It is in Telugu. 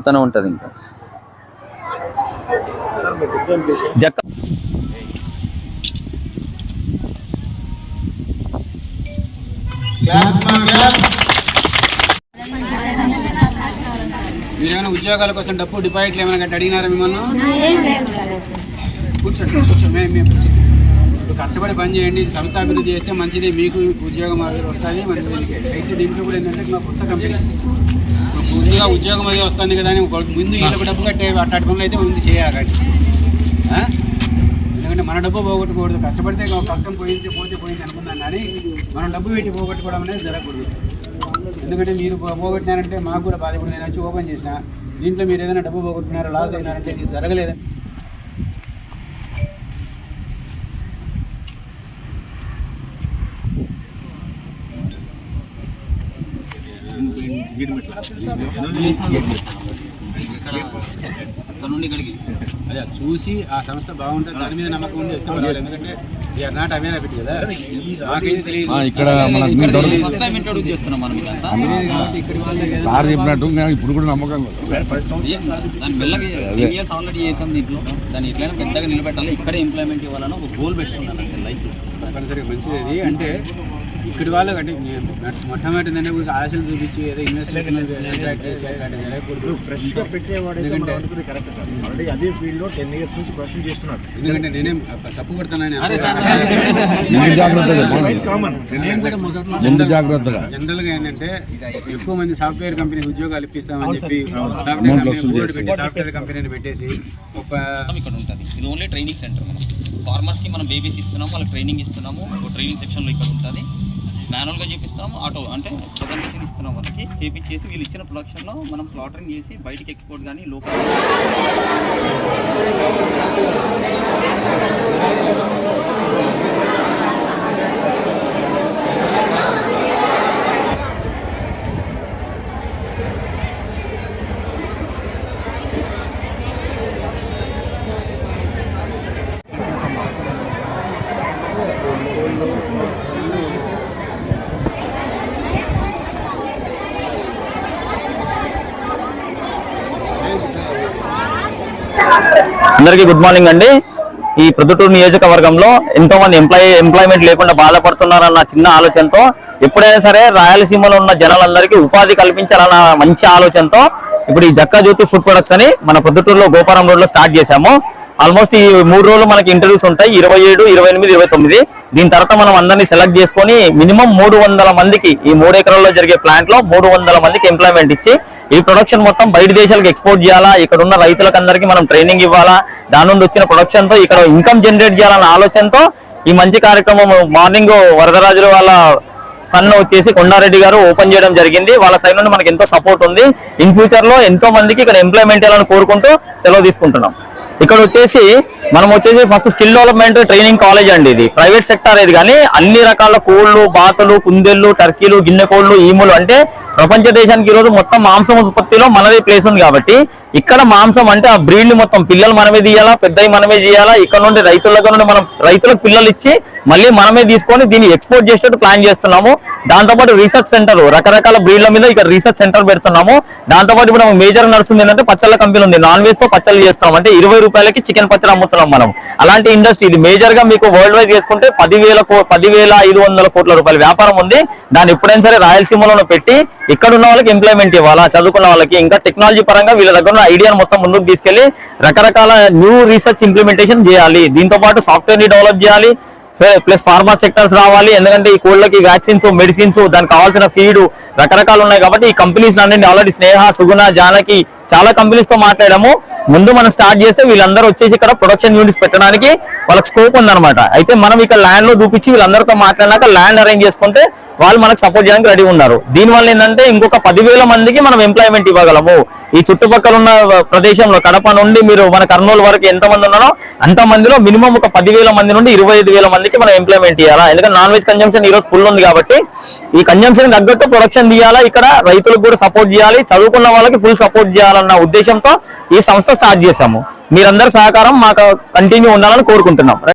సాగుతూనే ఉంటుంది ఇంకా. జక్క. మీరు ఏమైనా ఉద్యోగాల కోసం డబ్బు డిపాజిట్లు ఏమైనా గట్టి అడిగినారా మిమ్మల్ని? కూర్చోండి కూర్చోండి. మేము మేము కూర్చోండి. ఇప్పుడు కష్టపడి పని చేయండి సంస్థ అభివృద్ధి చేస్తే మంచిది మీకు ఉద్యోగం అది వస్తుంది మంచిది. అయితే దీంట్లో కూడా ఏంటంటే మా కొత్త కంపెనీ ముందుగా ఉద్యోగం అది వస్తుంది కదా అని ముందు వీళ్ళకి డబ్బు కట్టే అట్లాంటి పనులు అయితే ముందు చేయాలి. ఆ? ఎందుకంటే మన డబ్బు పోగొట్టకూడదు కష్టపడితే కష్టం పోయింది పోతే పోయింది అనుకున్నాం కానీ మనం డబ్బు పెట్టి పోగొట్టుకోవడం అనేది జరగకూడదు. ఎందుకంటే మీరు పోగొట్టినారంటే మాకు కూడా బాధ ఇప్పుడు నేను వచ్చి ఓపెన్ చేసిన. దీంట్లో మీరు ఏదైనా డబ్బు పోగొట్టుకున్నారో లాస్ అయినారంటే ఇది జరగలేదు? అక్కడ నుండి ఇక్కడికి అదే చూసి ఆ సంస్థ బాగుంటుంది దాని మీద నమ్మకం ఉండి. ఎందుకంటే we are not aware of it కదా. మాకేది తెలియదు. ఇక్కడ మన. ఫస్ట్ టైం ఇంట్రొడ్యూస్ చేస్తున్నాం సార్ చెప్పినట్టు ఇప్పుడు కూడా నమ్మకం దాని మెల్లగా టెన్ ఇయర్స్ ఆల్రెడీ చేసాం దీంట్లో. దాన్ని ఎట్లయినా పెద్దగా నిలబెట్టాలి. ఇక్కడే ఎంప్లాయ్మెంట్ ఇవ్వాలని ఒక గోల్ పెట్టుకున్నాను అంటే లైఫ్ తప్పనిసరిగా మంచిది అంటే ఇక్కడి వాళ్ళు అంటే మొట్టమొదటి ఏంటంటే ఊరికే ఆశలు చూపించి ఏదో ఇన్వెస్టర్స్ అట్రాక్ట్ చేసి జరగకూడదు. అనుకున్నది కరెక్ట్ సార్. ఆల్రెడీ అదే ఫీల్డ్లో టెన్ ఇయర్స్ నుంచి క్వశ్చన్ చేస్తున్నాడు. ఎందుకంటే నేనేం తప్పు కొడతానని జాగ్రత్తగా Quite common. ముందు జాగ్రత్తగా. జనరల్గా ఏంటంటే ఎక్కువ మంది సాఫ్ట్వేర్ కంపెనీ ఉద్యోగాలు ఇప్పిస్తామని చెప్పి సాఫ్ట్వేర్ కంపెనీని పెట్టేసి ఒక ఇక్కడ ఉంటుంది. ఇది ఓన్లీ ట్రైనింగ్ సెంటర్ మనం ఫార్మర్స్కి మనం బేబీస్ ఇస్తున్నాము వాళ్ళకి ట్రైనింగ్ ఇస్తున్నాము ఒక ట్రైనింగ్ సెక్షన్లో ఇక్కడ ఉంటుంది. మాన్యువల్గా చూపిస్తాము. ఆటో అంటే ప్రజెంటేషన్ ఇస్తున్నాం వాళ్ళకి. చేపించేసి వీళ్ళు ఇచ్చిన ప్రొడక్షన్లో మనం స్లాటరింగ్ చేసి బయటికి ఎక్స్పోర్ట్ కానీ లోకల్ అందరికీ గుడ్ మార్నింగ్ అండి. ఈ ప్రొద్దుటూరు నియోజకవర్గంలో ఎంతో మంది ఎంప్లాయీ ఎంప్లాయ్మెంట్ లేకుండా బాధపడుతున్నారన్న చిన్న ఆలోచనతో ఎప్పుడైనా సరే రాయలసీమలో ఉన్న జనాలందరికీ ఉపాధి కల్పించాలన్న మంచి ఆలోచనతో ఇప్పుడు ఈ జక్కా జ్యోతి ఫుడ్ ప్రొడక్ట్స్ అని మన ప్రొద్దుటూరులో గోపారం రోడ్లో స్టార్ట్ చేశాము. ఆల్మోస్ట్ ఈ మూడు రోజులు మనకి ఇంటర్వ్యూస్ ఉంటాయి. ఇరవై ఏడు ఇరవై ఎనిమిది ఇరవై తొమ్మిది. దీని తర్వాత మనం అందరినీ సెలెక్ట్ చేసుకొని మినిమం మూడు వందల మందికి ఈ మూడు ఎకరాల్లో జరిగే ప్లాంట్లో మూడు వందల మందికి ఎంప్లాయ్మెంట్ ఇచ్చి ఈ ప్రొడక్షన్ మొత్తం బయట దేశాలకు ఎక్స్పోర్ట్ చేయాలా ఇక్కడ ఉన్న రైతులకు అందరికీ మనం ట్రైనింగ్ ఇవ్వాలా దాని నుండి వచ్చిన ప్రొడక్షన్తో ఇక్కడ ఇన్కమ్ జనరేట్ చేయాలన్న ఆలోచనతో ఈ మంచి కార్యక్రమం మార్నింగ్ వరదరాజుల వాళ్ళ సన్ వచ్చేసి కొండారెడ్డి గారు ఓపెన్ చేయడం జరిగింది. వాళ్ళ సైడ్ నుండి మనకి ఎంతో సపోర్ట్ ఉంది. ఇన్ ఫ్యూచర్లో ఎంతో మందికి ఇక్కడ ఎంప్లాయ్మెంట్ చేయాలని కోరుకుంటూ సెలవు తీసుకుంటున్నాం. ఇక్కడ వచ్చేసి మనం వచ్చేసి first skill development training college అండి ఇది. ప్రైవేట్ సెక్టర్ ఇది కానీ అన్ని రకాల కోళ్ళు బాతులు కుందేళ్ళు టర్కీలు గిన్నె కోళ్ళు ఈములు అంటే ప్రపంచ దేశానికి ఈ రోజు మొత్తం మాంసం ఉత్పత్తిలో మనదే ప్లేస్ ఉంది కాబట్టి ఇక్కడ మాంసం అంటే ఆ బ్రీడ్లు మొత్తం పిల్లలు మనమే తీయాలా పెద్దవి మనమే చేయాలా ఇక్కడ నుండి రైతుల నుండి మనం రైతులకు పిల్లలు ఇచ్చి మళ్ళీ మనమే తీసుకొని దీన్ని ఎక్స్పోర్ట్ చేసేటట్టు ప్లాన్ చేస్తున్నాము. దాంతోపాటు రీసెర్చ్ సెంటర్ రకరకాల బ్రీడ్ల మీద ఇక్కడ రీసెర్చ్ సెంటర్ పెడుతున్నాము. దాంతోపాటు ఇప్పుడు మేజర్ నడుస్తుంది ఏంటంటే పచ్చళ్ళ కంపెనీ ఉంది. నాన్ వెజ్తో పచ్చళ్ళు చేస్తున్నాం అంటే ఇరవై రూపాయలకి చికెన్ పచ్చడి అమ్ముతున్నాం మనం. అలాంటి ఇండస్ట్రీ ఇది మేజర్గా మీకు వరల్డ్ వైజ్ చేసుకుంటే పదివేల కో- పదివేల ఐదు వందల కోట్ల రూపాయల వ్యాపారం ఉంది. దాన్ని ఎప్పుడైనా సరే రాయలసీమలో పెట్టి ఇక్కడ ఉన్న వాళ్ళకి ఇంప్లిమెంట్ ఇవ్వాలా? చదువుకున్న వాళ్ళకి. ఇంకా టెక్నాలజీ పరంగా వీళ్ళ దగ్గర ఉన్న ఐడియాను మొత్తం ముందుకు తీసుకెళ్ళి రకరకాల న్యూ రీసెర్చ్ ఇంప్లిమెంటేషన్ చేయాలి. దీంతో పాటు సాఫ్ట్వేర్ని డెవలప్ చేయాలి. ప్లస్ ఫార్మా సెక్టర్స్ రావాలి. ఎందుకంటే ఈ కోళ్ళకి వ్యాక్సిన్స్ మెడిసిన్స్ దానికి కావాల్సిన ఫీడ్ రకరకాలు ఉన్నాయి కాబట్టి ఈ కంపెనీస్ అన్ని ఆల్రెడీ స్నేహ సుగుణ జానకి చాలా కంపెనీస్తో మాట్లాడాము. ముందు మనం స్టార్ట్ చేస్తే వీళ్ళందరూ వచ్చేసి ఇక్కడ ప్రొడక్షన్ యూనిట్స్ పెట్టడానికి వాళ్ళకి స్కోప్ ఉందనమాట అయితే మనం ఇక్కడ ల్యాండ్లో చూపించి వీళ్ళందరితో మాట్లాడినాక ల్యాండ్ అరేంజ్ చేసుకుంటే వాళ్ళు మనకు సపోర్ట్ చేయడానికి రెడీ ఉన్నారు. దీనివల్ల ఏంటంటే ఇంకొక పదివేల మందికి మనం ఎంప్లాయ్మెంట్ ఇవ్వగలము. ఈ చుట్టుపక్కల ఉన్న ప్రదేశంలో కడప నుండి మీరు మన కర్నూలు వరకు ఎంత మంది ఉన్నారో అంత మందిలో మినిమం ఒక పదివేల మంది నుండి ఇరవై ఐదు వేల మందికి మనం ఎంప్లాయ్మెంట్ ఇవ్వాలా ఎందుకంటే నాన్ వెజ్ కన్జంప్షన్ ఈ రోజు ఫుల్ ఉంది కాబట్టి ఈ కన్జంప్షన్ తగ్గట్టు ప్రొడక్షన్ తీయాలా? ఇక్కడ రైతులకు కూడా సపోర్ట్ చేయాలి. చదువుకున్న వాళ్ళకి ఫుల్ సపోర్ట్ చేయాలన్న ఉద్దేశంతో ఈ సంస్థ స్టార్ట్ చేశాము. మీరందరి సహకారం మాకు కంటిన్యూ ఉండాలని కోరుకుంటున్నాం.